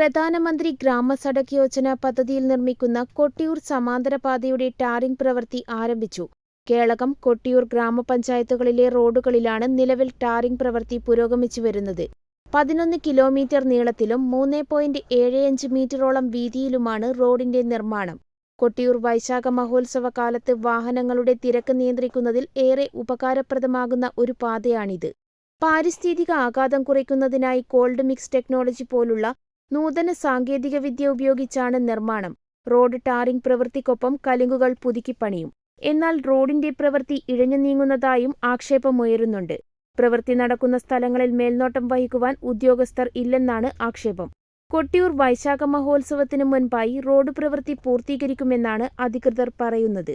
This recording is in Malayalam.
പ്രധാനമന്ത്രി ഗ്രാമസഡക് യോജന പദ്ധതിയിൽ നിർമ്മിക്കുന്ന കൊട്ടിയൂർ സമാന്തര പാതയുടെ ടാറിംഗ് പ്രവൃത്തി ആരംഭിച്ചു. കേളകം കൊട്ടിയൂർ ഗ്രാമപഞ്ചായത്തുകളിലെ റോഡുകളിലാണ് നിലവിൽ ടാറിംഗ് പ്രവൃത്തി പുരോഗമിച്ചു വരുന്നത്. പതിനൊന്ന് കിലോമീറ്റർ നീളത്തിലും മൂന്ന് പോയിന്റ് ഏഴ് അഞ്ച് മീറ്ററോളം വീതിയിലുമാണ് റോഡിന്റെ നിർമ്മാണം. കൊട്ടിയൂർ വൈശാഖ മഹോത്സവ കാലത്ത് വാഹനങ്ങളുടെ തിരക്ക് നിയന്ത്രിക്കുന്നതിൽ ഏറെ ഉപകാരപ്രദമാകുന്ന ഒരു പാതയാണിത്. പാരിസ്ഥിതിക ആഘാതം കുറയ്ക്കുന്നതിനായി കോൾഡ് മിക്സ് ടെക്നോളജി പോലുള്ള നൂതന സാങ്കേതികവിദ്യ ഉപയോഗിച്ചാണ് നിർമ്മാണം. റോഡ് ടാറിംഗ് പ്രവൃത്തിക്കൊപ്പം കലുങ്കുകൾ പുതുക്കിപ്പണിയും എന്നാൽ റോഡിന്റെ പ്രവൃത്തി ഇഴഞ്ഞു നീങ്ങുന്നതായും ആക്ഷേപമുയരുന്നുണ്ട്. പ്രവൃത്തി നടക്കുന്ന സ്ഥലങ്ങളിൽ മേൽനോട്ടം വഹിക്കുവാൻ ഉദ്യോഗസ്ഥർ ഇല്ലെന്നാണ് ആക്ഷേപം. കൊട്ടിയൂർ വൈശാഖ മഹോത്സവത്തിനു മുൻപായി റോഡ് പ്രവൃത്തി പൂർത്തീകരിക്കുമെന്നാണ് അധികൃതർ പറയുന്നത്.